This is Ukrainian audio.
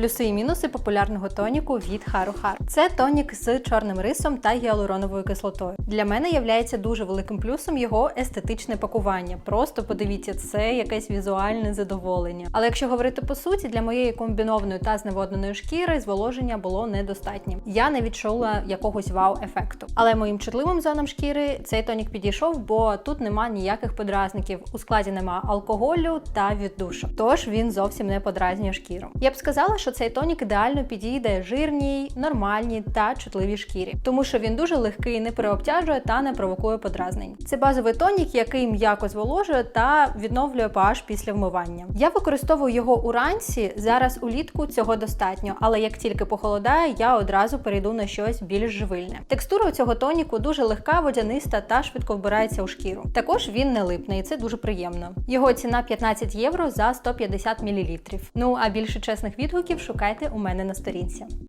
Плюси і мінуси популярного тоніку від Хар. Це тонік з чорним рисом та гіалуроновою кислотою. Для мене являється дуже великим плюсом його естетичне пакування. Просто подивіться, це якесь візуальне задоволення. Але якщо говорити по суті, для моєї комбінованої та зневодненої шкіри зволоження було недостатнім. Я не відчула якогось вау-ефекту. Але моїм чутливим зонам шкіри цей тонік підійшов, бо тут нема ніяких подразників. У складі нема алкоголю та віддушок. Тож він зовсім не подразнює шкіру. Я б сказала, що цей тонік ідеально підійде жирній, нормальній та чутливій шкірі, тому що він дуже легкий, не переобтяжує та не провокує подразнень. Це базовий тонік, який м'яко зволожує та відновлює pH після вмивання. Я використовую його уранці. Зараз улітку цього достатньо, але як тільки похолодає, я одразу перейду на щось більш живильне. Текстура цього тоніку дуже легка, водяниста та швидко вбирається у шкіру. Також він не липне, і це дуже приємно. Його ціна 15 євро за 150 мл. Ну а більше чесних відгуків шукайте у мене на сторінці.